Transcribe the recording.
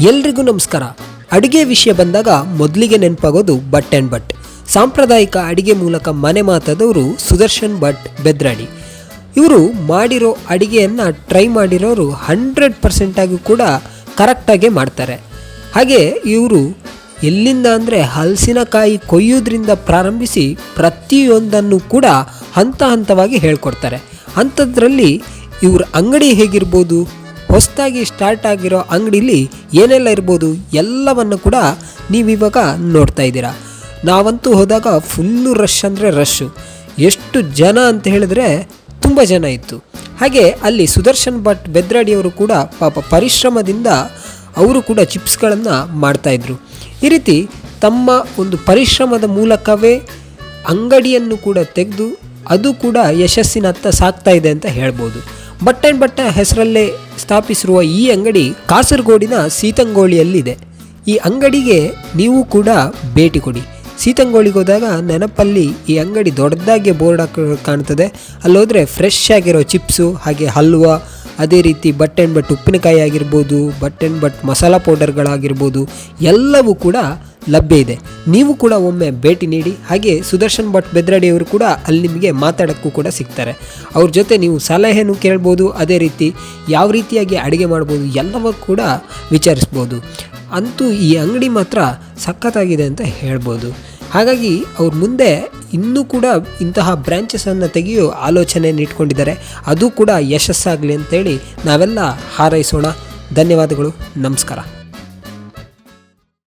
ಎಲ್ರಿಗೂ ನಮಸ್ಕಾರ. ಅಡಿಗೆ ವಿಷಯ ಬಂದಾಗ ಮೊದಲಿಗೆ ನೆನಪಾಗೋದು ಬಟ್ ಆ್ಯಂಡ್ ಬಟ್. ಸಾಂಪ್ರದಾಯಿಕ ಅಡಿಗೆ ಮೂಲಕ ಮನೆ ಮಾತಾದವರು ಸುದರ್ಶನ್ ಭಟ್ ಬೆದ್ರಾಡಿ ಇವರು ಮಾಡಿರೋ ಅಡಿಗೆಯನ್ನು ಟ್ರೈ ಮಾಡಿರೋರು ಹಂಡ್ರೆಡ್ ಪರ್ಸೆಂಟಾಗಿ ಕೂಡ ಕರೆಕ್ಟಾಗೆ ಮಾಡ್ತಾರೆ. ಹಾಗೆ ಇವರು ಎಲ್ಲಿಂದ ಅಂದರೆ ಹಲಸಿನಕಾಯಿ ಕೊಯ್ಯೋದ್ರಿಂದ ಪ್ರಾರಂಭಿಸಿ ಪ್ರತಿಯೊಂದನ್ನು ಕೂಡ ಹಂತ ಹಂತವಾಗಿ ಹೇಳ್ಕೊಡ್ತಾರೆ. ಅಂಥದ್ರಲ್ಲಿ ಇವ್ರ ಅಂಗಡಿ ಹೇಗಿರ್ಬೋದು? ಹೊಸದಾಗಿ ಸ್ಟಾರ್ಟ್ ಆಗಿರೋ ಅಂಗಡಿಲಿ ಏನೆಲ್ಲ ಇರ್ಬೋದು ಎಲ್ಲವನ್ನು ಕೂಡ ನೀವಿವಾಗ ನೋಡ್ತಾ ಇದ್ದೀರಾ. ನಾವಂತೂ ಹೋದಾಗ ಫುಲ್ಲು ರಶ್ ಅಂದರೆ ರಶ್ಶು ಎಷ್ಟು ಜನ ಅಂತ ಹೇಳಿದ್ರೆ ತುಂಬ ಜನ ಇತ್ತು. ಹಾಗೆ ಅಲ್ಲಿ ಸುದರ್ಶನ್ ಭಟ್ ಬೆದ್ರಾಡಿಯವರು ಕೂಡ ಪಾಪ ಪರಿಶ್ರಮದಿಂದ ಅವರು ಕೂಡ ಚಿಪ್ಸ್ಗಳನ್ನು ಮಾಡ್ತಾಯಿದ್ರು ಈ ರೀತಿ ತಮ್ಮ ಒಂದು ಪರಿಶ್ರಮದ ಮೂಲಕವೇ ಅಂಗಡಿಯನ್ನು ಕೂಡ ತೆಗೆದು ಅದು ಕೂಡ ಯಶಸ್ಸಿನತ್ತ ಸಾಕ್ತಾ ಅಂತ ಹೇಳ್ಬೋದು. ಬಟ್ ಆ್ಯಂಡ್ ಬಟ್ಟ ಹೆಸರಲ್ಲೇ ಸ್ಥಾಪಿಸಿರುವ ಈ ಅಂಗಡಿ ಕಾಸರಗೋಡಿನ ಸೀತಂಗೋಳಿಯಲ್ಲಿದೆ. ಈ ಅಂಗಡಿಗೆ ನೀವು ಕೂಡ ಭೇಟಿ ಕೊಡಿ. ಸೀತಂಗೋಳಿಗೆ ಹೋದಾಗ ನೆನಪಲ್ಲಿ ಈ ಅಂಗಡಿ ದೊಡ್ಡದಾಗಿ ಬೋರ್ಡ್ ಹಾಕ ಕಾಣ್ತದೆ. ಅಲ್ಲೋದ್ರೆ ಫ್ರೆಶ್ ಆಗಿರೋ ಚಿಪ್ಸು ಹಾಗೆ ಹಲ್ವಾ, ಅದೇ ರೀತಿ ಬಟ್ ಆ್ಯಂಡ್ ಬಟ್ ಉಪ್ಪಿನಕಾಯಿ ಆಗಿರ್ಬೋದು ಬಟ್ ಆ್ಯಂಡ್ ಬಟ್ ಮಸಾಲ ಪೌಡರ್ಗಳಾಗಿರ್ಬೋದು ಎಲ್ಲವೂ ಕೂಡ ಲಭ್ಯ ಇದೆ. ನೀವು ಕೂಡ ಒಮ್ಮೆ ಭೇಟಿ ನೀಡಿ, ಹಾಗೆ ಸುದರ್ಶನ್ ಭಟ್ ಬೆದ್ರಡಿಯವರು ಕೂಡ ಅಲ್ಲಿ ನಿಮಗೆ ಮಾತಾಡೋಕ್ಕೂ ಕೂಡ ಸಿಗ್ತಾರೆ. ಅವ್ರ ಜೊತೆ ನೀವು ಸಲಹೆಯನ್ನು ಕೇಳ್ಬೋದು, ಅದೇ ರೀತಿ ಯಾವ ರೀತಿಯಾಗಿ ಅಡುಗೆ ಮಾಡ್ಬೋದು ಎಲ್ಲವೂ ಕೂಡ ವಿಚಾರಿಸ್ಬೋದು. ಅಂತೂ ಈ ಅಂಗಡಿ ಮಾತ್ರ ಸಖತ್ತಾಗಿದೆ ಅಂತ ಹೇಳ್ಬೋದು. ಹಾಗಾಗಿ ಅವ್ರ ಮುಂದೆ ಇನ್ನೂ ಕೂಡ ಇಂತಹ ಬ್ರ್ಯಾಂಚಸನ್ನು ತೆಗೆಯೋ ಆಲೋಚನೆಯನ್ನು ಇಟ್ಕೊಂಡಿದ್ದಾರೆ. ಅದು ಕೂಡ ಯಶಸ್ಸಾಗಲಿ ಅಂತೇಳಿ ನಾವೆಲ್ಲ ಹಾರೈಸೋಣ. ಧನ್ಯವಾದಗಳು. ನಮಸ್ಕಾರ.